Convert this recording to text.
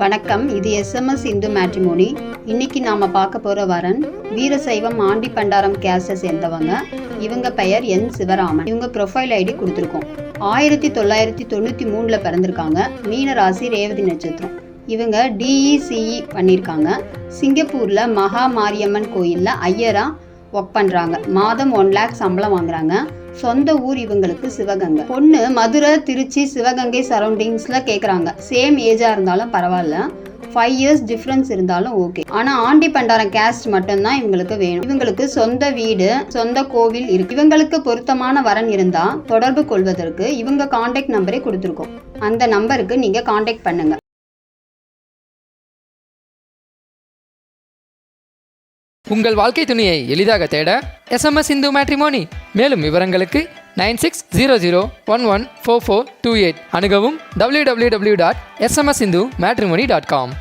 வணக்கம் இது SMS Hindu matrimony. இன்னைக்கு நாம பார்க்க போற வரன் வீரசைவம் ஆண்டி பண்டாரம் கேஸை சேர்ந்தவங்க இவங்க பெயர் என் சிவராமன். இவங்க ப்ரொஃபைல் ஐடி கொடுத்துருக்கோம். ஆயிரத்தி தொள்ளாயிரத்தி தொண்ணூற்றி மூணில் பிறந்திருக்காங்க. மீன ராசி ரேவதி நட்சத்திரம். இவங்க டிஇசிஇ பண்ணியிருக்காங்க. சிங்கப்பூரில் மகா மாரியம்மன் கோயிலில் ஐயரா ஒர்க் பண்ணுறாங்க மாதம் ஒன் லேக் சம்பளம் வாங்குறாங்க. சொந்த ஊர் இவங்களுக்கு சிவகங்கை. பொண்ணு மதுரை திருச்சி சிவகங்கை சரௌண்டிங்ஸில் கேட்குறாங்க சேம் ஏஜாக இருந்தாலும் பரவாயில்ல. ஃபைவ் இயர்ஸ் டிஃப்ரென்ஸ் இருந்தாலும் ஓகே ஆனால் ஆண்டி பண்டாரம் கேஸ்ட் மட்டும்தான் இவங்களுக்கு வேணும். இவங்களுக்கு சொந்த வீடு சொந்த கோவில் இருக்கு. இவங்களுக்கு பொருத்தமான வரன் இருந்தால் தொடர்பு கொள்வதற்கு இவங்க காண்டாக்ட் நம்பரே கொடுத்துருக்கோம். அந்த நம்பருக்கு நீங்கள் காண்டாக்ட் பண்ணுங்க. உங்கள் வாழ்க்கை துணையை எளிதாக தேட எஸ்எம்எஸ் இந்து மேட்ரிமோனி மேலும் விவரங்களுக்கு nine six zero zero one one four four two eight அணுகவும் W W W dot SMS Hindu matrimony dot com